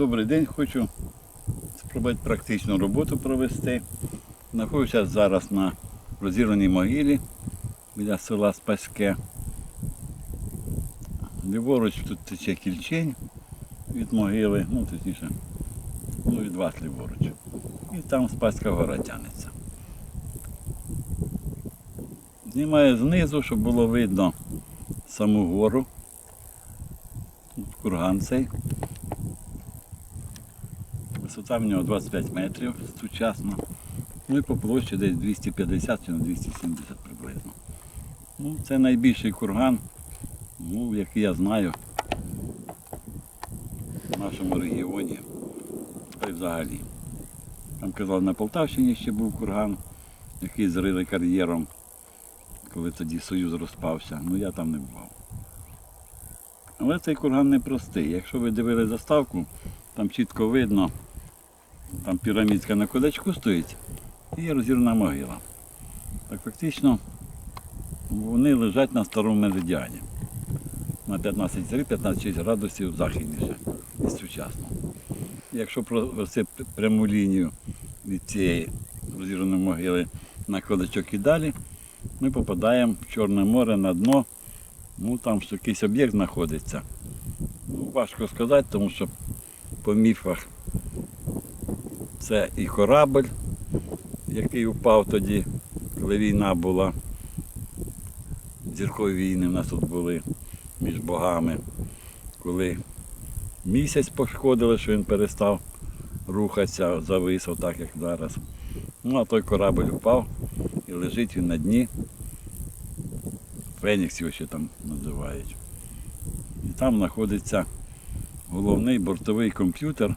Добрий день, хочу спробувати практичну роботу провести. Знаходжуся зараз на розірваній могилі біля села Спаське. Ліворуч тут тече кільчень від могили, ну точніше, ну від вас ліворуч. І там Спаська гора тягнеться. Знімаю знизу, щоб було видно саму гору. Курган цей. Висота в нього 25 метрів сучасно. Ну і по площі десь 250 чи 270 приблизно. Ну, це найбільший курган, ну, який я знаю в нашому регіоні. Та й взагалі. Там казали, на Полтавщині ще був курган, який зрили кар'єром, коли тоді Союз розпався. Ну я там не бував. Але цей курган непростий. Якщо ви дивили заставку, там чітко видно, там пірамідка на кудачку стоїть і розірна могила. Так фактично вони лежать на старому меридіані. На 15-15 градусів західніше і сучасно. Якщо провести пряму лінію від цієї розірваної могили на кудачок і далі, ми попадаємо в Чорне море на дно. Ну там якийсь об'єкт знаходиться. Ну, важко сказати, тому що по міфах це і корабль, який упав тоді, коли війна була. Зіркові війни в нас тут були між богами. Коли місяць пошкодили, що він перестав рухатися, завис, отак як зараз. Ну а той корабль упав і лежить він на дні. Фенікс його ще там називають. І там знаходиться головний бортовий комп'ютер,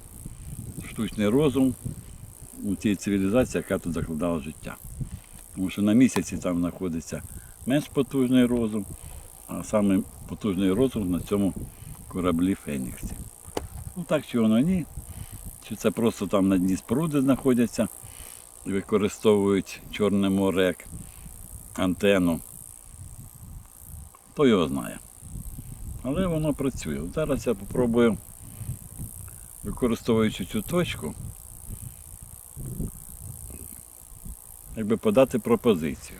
штучний розум у тій цивілізації, яка тут закладала життя. Тому що на місяці там знаходиться менш потужний розум, а саме потужний розум на цьому кораблі Феніксі. Ну так чи воно ні. Чи це просто там на дні споруди знаходяться і використовують Чорне море як антенну. Хто його знає. Але воно працює. Зараз я спробую, використовуючи цю точку, якби подати пропозицію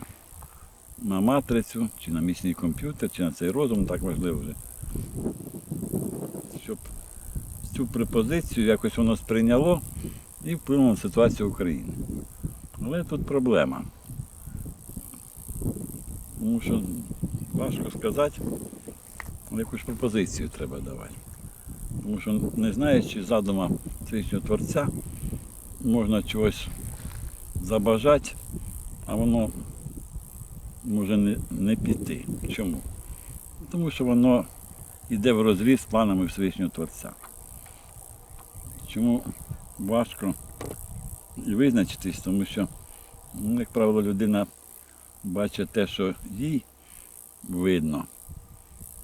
на матрицю, чи на міцний комп'ютер, чи на цей розум, так важливо вже. Щоб цю пропозицію якось воно сприйняло і вплинуло на ситуацію України. Але тут проблема. Тому що важко сказати, але якусь пропозицію треба давати. Тому що не знаючи задума Всевишнього Творця, можна чогось забажати, а воно може не, не піти. Чому? Тому що воно йде в розріз з планами Всевишнього Творця. Чому важко визначитись, тому що, ну, як правило, людина бачить те, що їй видно,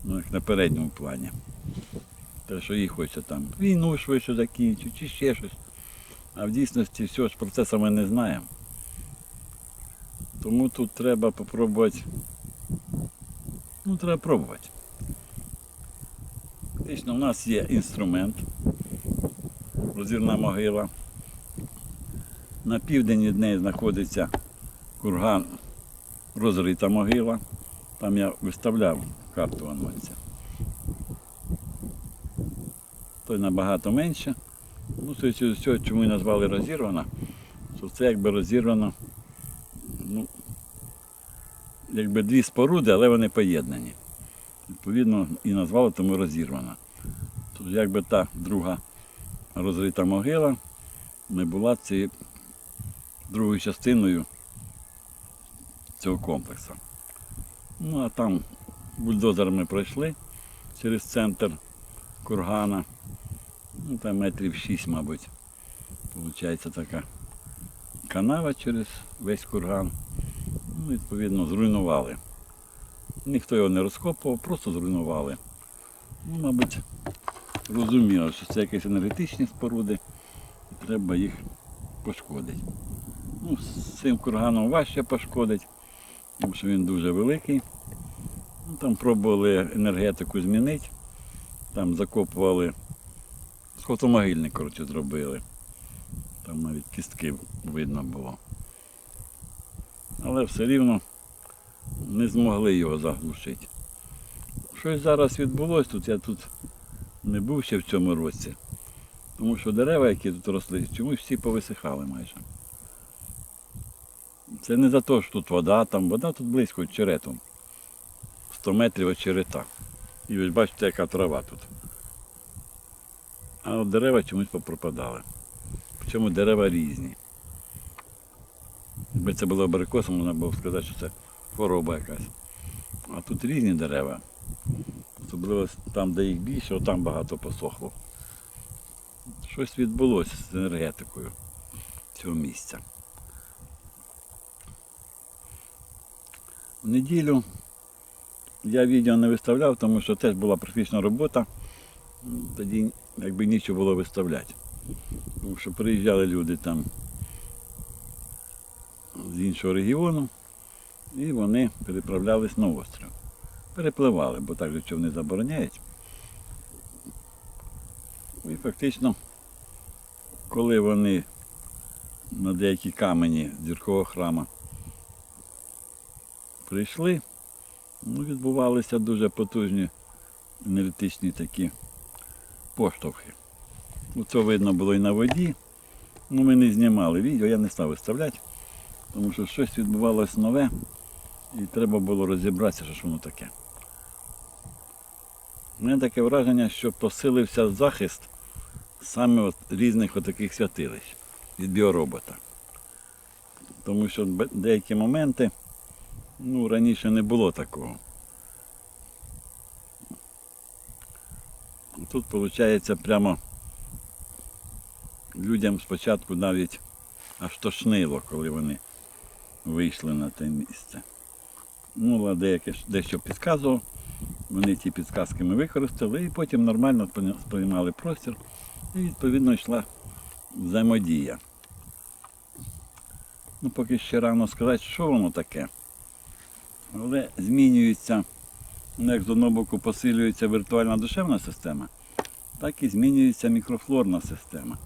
ну, як на передньому плані. Те, що їй хочеться там війну швидше закінчити, чи ще щось. А в дійсності всього ж про це саме не знаємо. Тому тут треба попробувати. Ну, треба пробувати. Фактично, в нас є інструмент, розірна могила. На південь від неї знаходиться курган розрита могила. Там я виставляв карту анонця. Той набагато менше. Ну, з цього, чому і назвали розірвана, що це якби розірвано, ну, якби дві споруди, але вони поєднані. Відповідно, і назвали тому розірвана. Тобто якби та друга розрита могила не була цією другою частиною цього комплексу. Ну а там бульдозерами пройшли через центр кургана. Ну, там метрів 6, мабуть. Получається така канава через весь курган. Ну, відповідно, зруйнували. Ніхто його не розкопував, просто зруйнували. Ну, мабуть, розуміло, що це якісь енергетичні споруди, і треба їх пошкодити. Ну, з цим курганом важче пошкодить, тому що він дуже великий. Ну, там пробували енергетику змінити, там закопували Фотомогильник, коротше, зробили. Там навіть кістки видно було. Але все рівно не змогли його заглушити. Щось зараз відбулося тут, я тут не був ще в цьому році. Тому що дерева, які тут росли, чомусь всі повисихали майже. Це не за те, що тут вода, там вода тут близько черетом. 100 метрів від черета. І ви бачите, яка трава тут. А от дерева чомусь попропадали. Причому дерева різні. Якби це було абрикосом, можна було б сказати, що це хвороба якась. А тут різні дерева. Особливо там, де їх більше, там багато посохло. Щось відбулося з енергетикою цього місця. В неділю я відео не виставляв, тому що теж була практична робота. Тоді якби нічого було виставляти. Тому що приїжджали люди там з іншого регіону і вони переправлялись на острів. Перепливали, бо так же човни забороняють. І фактично, коли вони на деякі камені зіркового храма прийшли, ну, відбувалися дуже потужні енергетичні такі поштовхи. Ну, Це видно було і на воді. Ну, ми не знімали відео, я не став виставляти, тому що щось відбувалося нове і треба було розібратися, що ж воно таке. У мене таке враження, що посилився захист саме от різних отаких святилищ від біоробота. Тому що деякі моменти ну, раніше не було такого. Тут виходить прямо людям спочатку навіть аж тошнило, коли вони вийшли на те місце. Ну, деяке дещо підказував, вони ті підказки ми використали і потім нормально сприймали простір і відповідно йшла взаємодія. Ну, поки ще рано сказати, що воно таке. Але змінюється, ну, як з одного боку посилюється віртуальна душевна система, так і змінюється мікрофлорна система.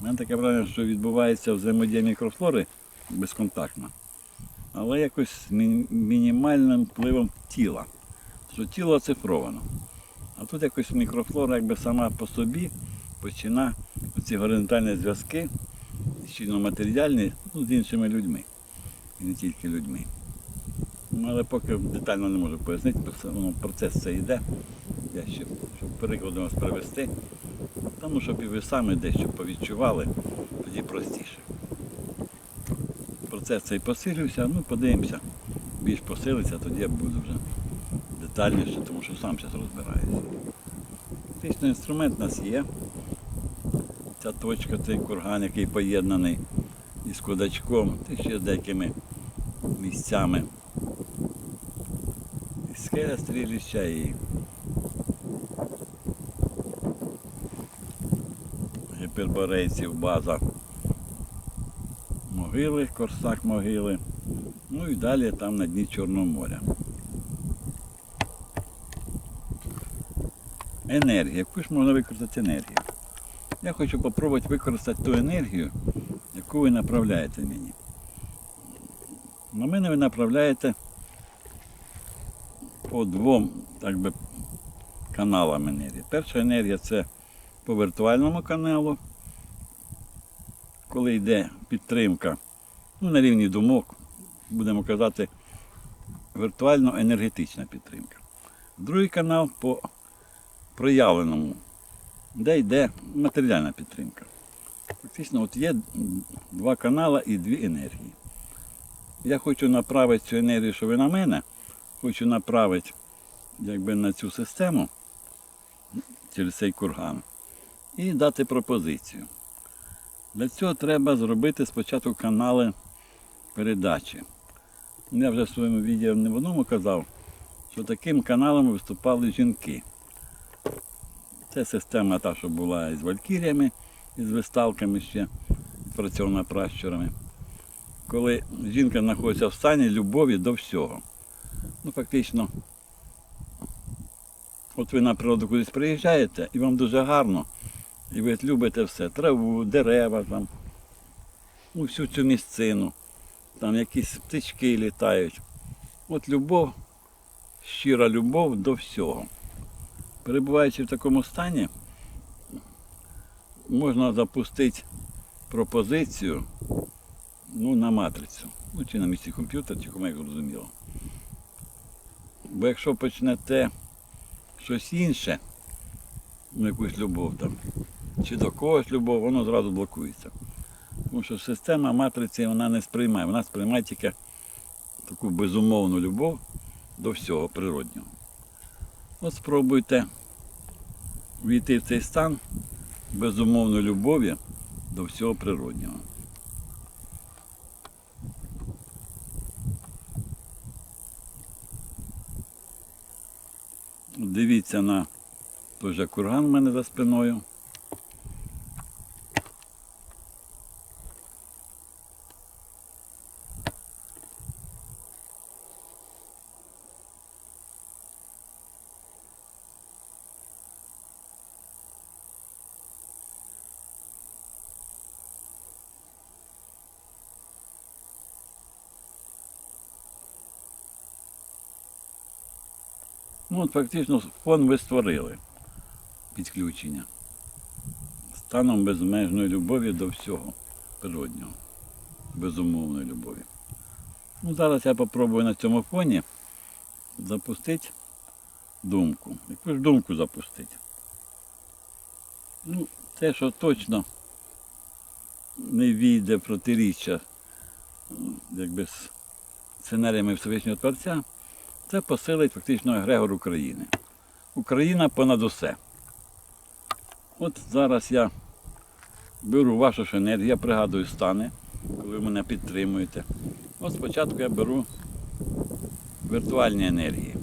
У мене таке враження, що відбувається взаємодія мікрофлори безконтактна, але якось з мінімальним впливом тіла. Що тіло оцифровано. А тут якось мікрофлора якби сама по собі починає ці горизонтальні зв'язки, матеріальні ну, з іншими людьми. І не тільки людьми. Ну, але поки детально не можу пояснити, воно процес це йде. Я ще, щоб перекладом вас привести. Тому щоб і ви самі дещо повідчували, тоді простіше. Процес цей посилився, ну подивимося. Більш посилиться, тоді я буду вже детальніше, тому що сам зараз розбираюся. Фактично інструмент у нас є. Ця точка, цей курган, який поєднаний із кудачком, та ще з деякими місцями. Скеля стріліща і гіперборейців база могили, корсак могили. Ну і далі там на дні Чорного моря. Енергія. Яку ж можна використати енергію? Я хочу спробувати використати ту енергію, яку ви направляєте мені. На мене ви направляєте по двом так би, каналам енергії. Перша енергія це по віртуальному каналу, коли йде підтримка ну, на рівні думок, будемо казати, віртуально-енергетична підтримка. Другий канал по проявленому, де йде матеріальна підтримка. Фактично, от є два канали і дві енергії. Я хочу направити цю енергію, що ви на мене, хочу направити якби, на цю систему через цей курган і дати пропозицію. Для цього треба зробити спочатку канали передачі. Я вже в своєму відео не в одному казав, що таким каналом виступали жінки. Це система та, що була із валькіріями, із виставками ще працьована пращурами. Коли жінка знаходиться в стані любові до всього. Ну, фактично, от ви на природу кудись приїжджаєте і вам дуже гарно, І ви любите все. Траву, дерева, там, ну, всю цю місцину, там якісь птички літають. От любов, щира любов до всього. Перебуваючи в такому стані, можна запустити пропозицію ну, на матрицю. Ну, чи на місці комп'ютера, чи кому як зрозуміло. Бо якщо почнете щось інше, ну, якусь любов там, чи до когось любов, воно зразу блокується. Тому що система матриці вона не сприймає, вона сприймає тільки таку безумовну любов до всього природнього. От спробуйте війти в цей стан безумовної любові до всього природнього. Дивіться на той же курган в мене за спиною. Ну, от фактично фон ви створили підключення. Станом безмежної любові до всього природнього, безумовної любові. Ну, зараз я попробую на цьому фоні запустити думку. Яку ж думку запустити? Ну, те, що точно не війде протиріччя якби з сценаріями Всевишнього Творця, це посилить фактично егрегор України. Україна понад усе. От зараз я беру вашу енергію, я пригадую стани, коли ви мене підтримуєте. От спочатку я беру віртуальні енергії.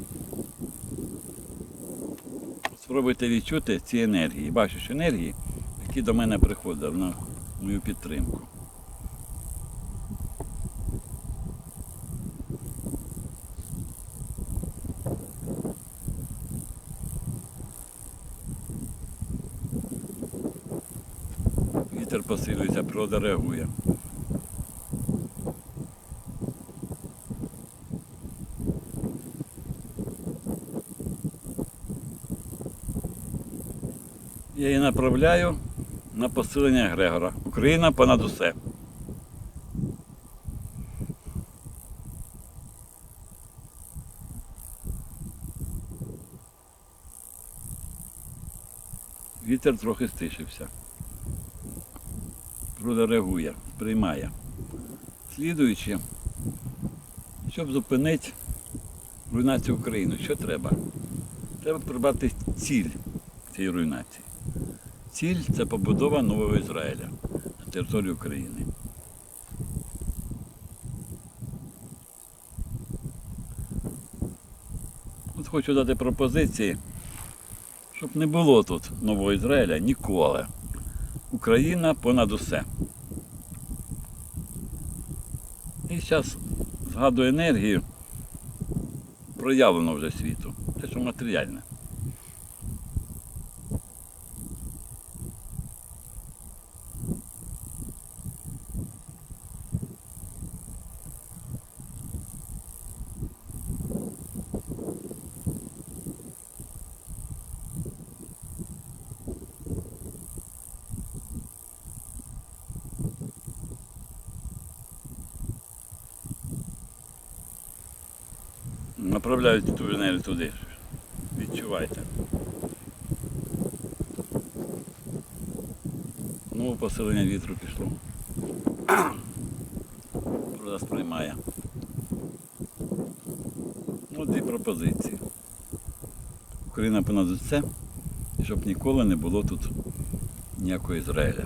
Спробуйте відчути ці енергії, ваші енергії, які до мене приходять на мою підтримку. Вітер посилюється, природа реагує. Я її направляю на посилення Грегора. Україна понад усе. Вітер трохи стишився. Природа реагує, сприймає. Слідуючи, щоб зупинити руйнацію України, що треба? Треба прибрати ціль цієї руйнації. Ціль це побудова нового Ізраїля на території України. От хочу дати пропозиції, щоб не було тут нового Ізраїля ніколи. Україна понад усе. І зараз згадую енергію, проявлено вже світу. Те, що матеріальне. Направляють ту енергію туди. Відчувайте. Ну, посилення вітру пішло. Природа сприймає. Ну, дві пропозиції. Україна понад усе, щоб ніколи не було тут ніякого Ізраїля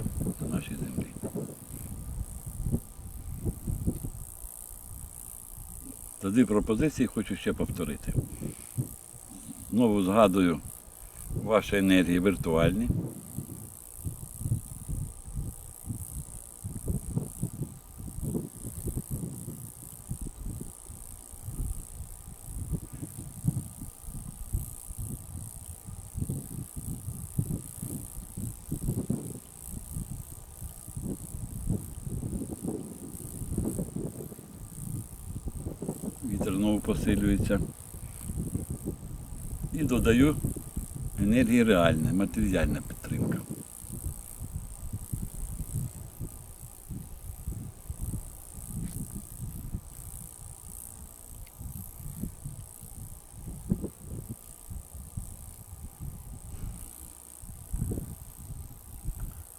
Дві пропозиції хочу ще повторити. Знову згадую ваші енергії віртуальні. вітер знову посилюється. І додаю енергії реальної, матеріальна підтримка.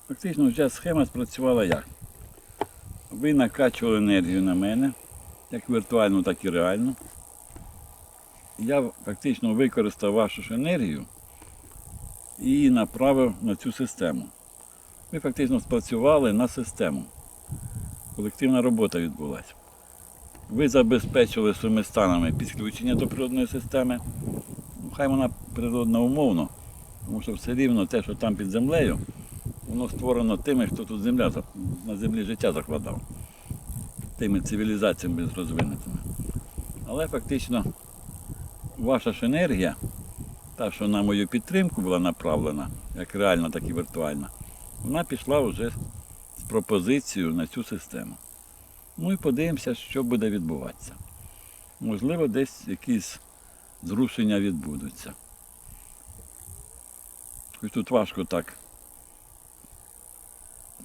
Фактично вже схема спрацювала як? Ви накачували енергію на мене, як віртуальну, так і реальну. Я фактично використав вашу ж енергію і направив на цю систему. Ви фактично спрацювали на систему. Колективна робота відбулася. Ви забезпечили своїми станами підключення до природної системи. Ну, хай вона природна умовно, тому що все рівно те, що там під землею, воно створено тими, хто тут земля, на землі життя закладав, тими цивілізаціями розвинутими. Але фактично ваша ж енергія, та, що на мою підтримку була направлена, як реальна, так і віртуальна, вона пішла вже з пропозицією на цю систему. Ну і подивимося, що буде відбуватися. Можливо, десь якісь зрушення відбудуться. Хоч тут важко так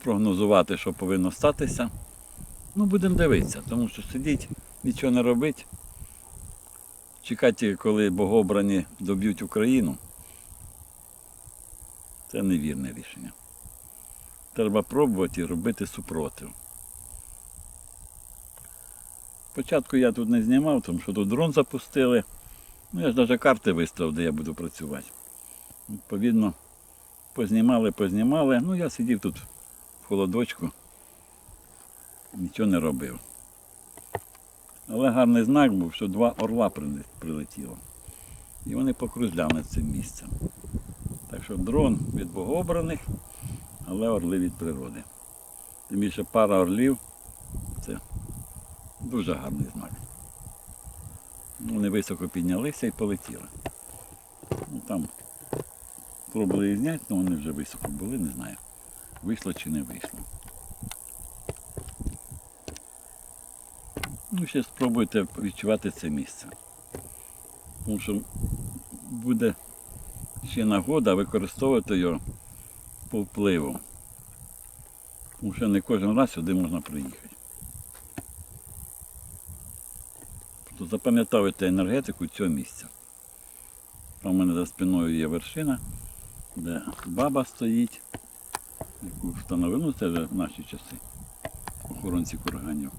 прогнозувати, що повинно статися. Ну, будемо дивитися, тому що сидіть, нічого не робить. Чекати, коли богообрані доб'ють Україну, це невірне рішення. Треба пробувати і робити супротив. Спочатку я тут не знімав, тому що тут дрон запустили. Ну, я ж навіть карти виставив, де я буду працювати. Відповідно, познімали, познімали. Ну, я сидів тут в холодочку, нічого не робив. Але гарний знак був, що два орла прилетіло. І вони покружляли над цим місцем. Так що дрон від богообраних, але орли від природи. Тим більше пара орлів це дуже гарний знак. Вони високо піднялися і полетіли. Ну, там пробували їх зняти, але вони вже високо були, не знаю, вийшло чи не вийшло. Ну, ще спробуйте відчувати це місце. Тому що буде ще нагода використовувати його по впливу. Тому що не кожен раз сюди можна приїхати. Тобто запам'ятовуйте енергетику цього місця. Там у мене за спиною є вершина, де баба стоїть, яку встановили, ну це вже в наші часи, охоронці курганів.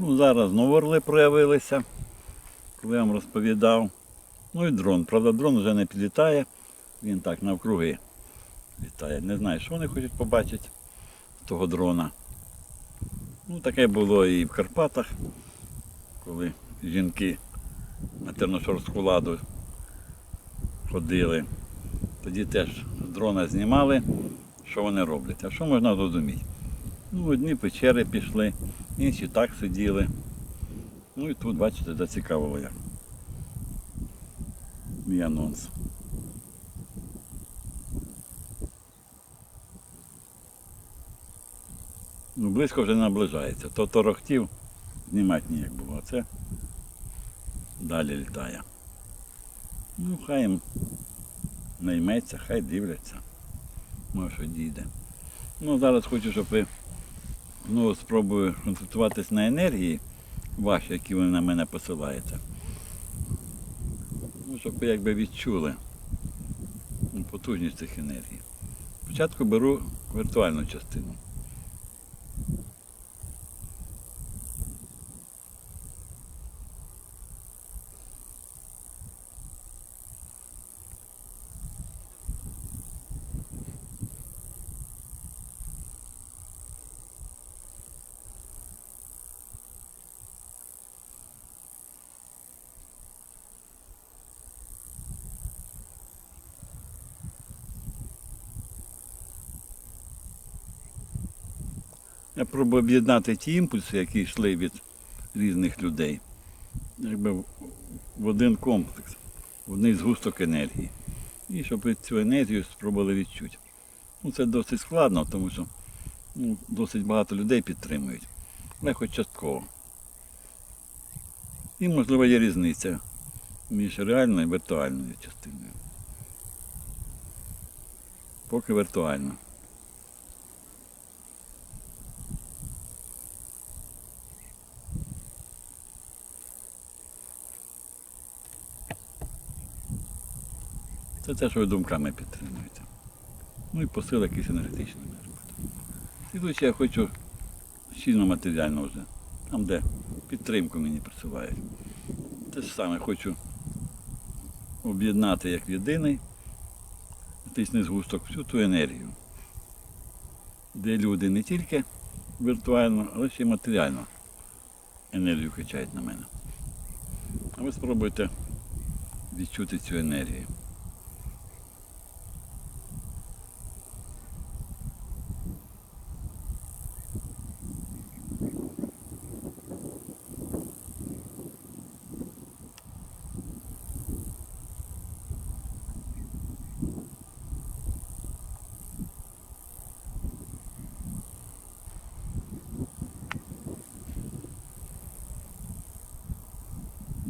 Ну, зараз знову орли проявилися, коли я вам розповідав. Ну і дрон. Правда, дрон вже не підлітає, він так навкруги літає. Не знаю, що вони хочуть побачити з того дрона. Ну, таке було і в Карпатах, коли жінки на Терношорську ладу ходили. Тоді теж з дрона знімали, що вони роблять. А що можна зрозуміти? Ну, одні печери пішли, інші так сиділи. Ну і тут, бачите, зацікавило як. Мій анонс. Ну, близько вже наближається. То торохтів знімати ніяк було, а це далі літає. Ну, хай їм найметься, хай дивляться. Може, дійде. Ну, зараз хочу, щоб ви ну, спробую концентруватись на енергії ваші, які ви на мене посилаєте. Ну, щоб ви якби відчули потужність цих енергій. Спочатку беру віртуальну частину. Я пробую об'єднати ті імпульси, які йшли від різних людей, якби в- один комплекс, в один згусток енергії. І щоб цю енергію спробували відчути. Ну, це досить складно, тому що ну, досить багато людей підтримують, але хоч частково. І, можливо, є різниця між реальною і віртуальною частиною. Поки віртуально. Це те, що ви думками підтримуєте. Ну і посил якийсь енергетичний може бути. Слідуючи, я хочу щільно матеріально вже, там, де підтримку мені присувають. Те ж саме хочу об'єднати як єдиний етичний згусток всю ту енергію, де люди не тільки віртуально, але ще й матеріально енергію качають на мене. А ви спробуйте відчути цю енергію.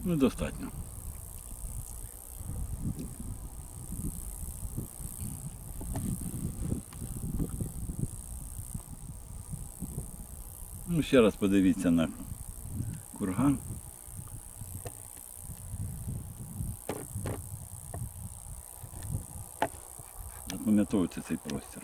Ну, достатньо. Ну, ще раз подивіться на курган. Запам'ятовуйте цей простір.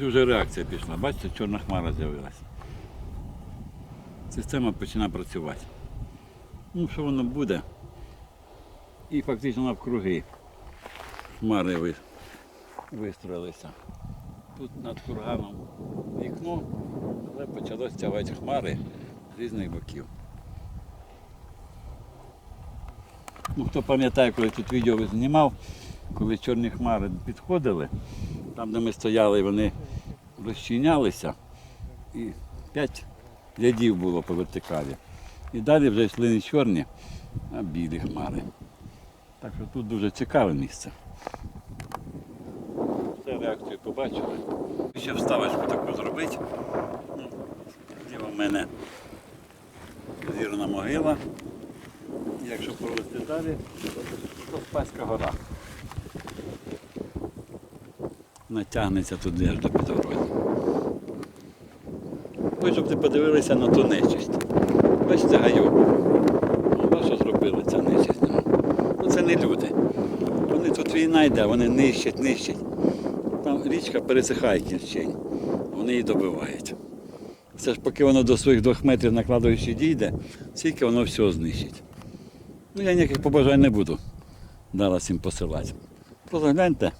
Ось вже реакція пішла. Бачите, чорна хмара з'явилася. Система починає працювати. Ну, що воно буде? І фактично навкруги хмари ви- вистроїлися. Тут над курганом вікно, але почало стягати хмари з різних боків. Ну, хто пам'ятає, коли тут відео знімав, коли чорні хмари підходили, там, де ми стояли, вони розчинялися, і п'ять рядів було по вертикалі. І далі вже йшли не чорні, а білі хмари. Так що тут дуже цікаве місце. Все реакцію побачили. Ще вставочку таку зробити. Зліва в мене зірна могила. Якщо провести далі, то Спаська гора. Натягнеться туди аж до підгородні. Ось щоб ти подивилися на ту нечисть. Бачите, гайок. Ну, що зробили ця нечисть? Ну це не люди. Вони тут війна йде, вони нищать, нищать. Там річка пересихає кільчень, вони її добивають. Це ж поки воно до своїх двох метрів на кладовищі дійде, скільки воно все знищить. Ну я ніяких побажань не буду зараз їм посилати. Просто гляньте,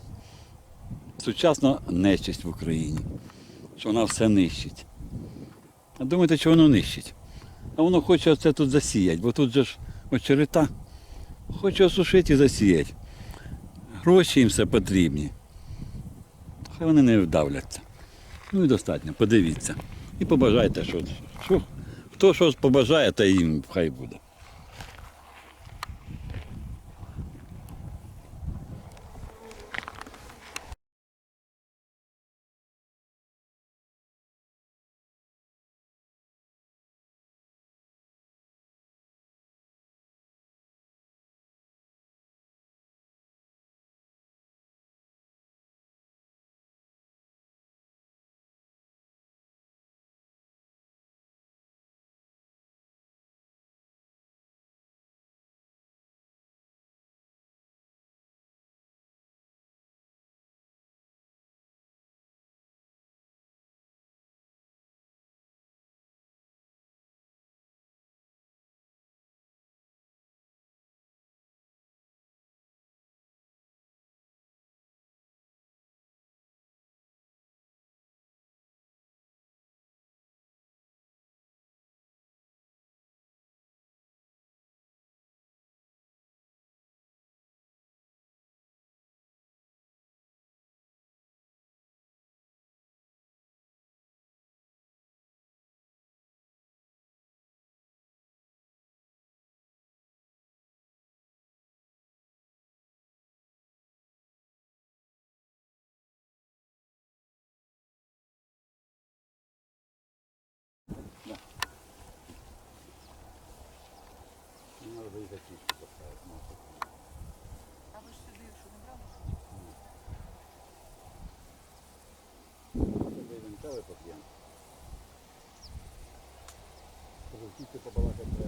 сучасна нечисть в Україні, що вона все нищить. А думаєте, що воно нищить? А воно хоче оце тут засіяти, бо тут же ж очерета. Хоче осушити і засіяти. Гроші їм все потрібні. Хай вони не вдавляться. Ну і достатньо, подивіться. І побажайте, що, що хто щось побажає, то їм хай буде. Тільки побалакати.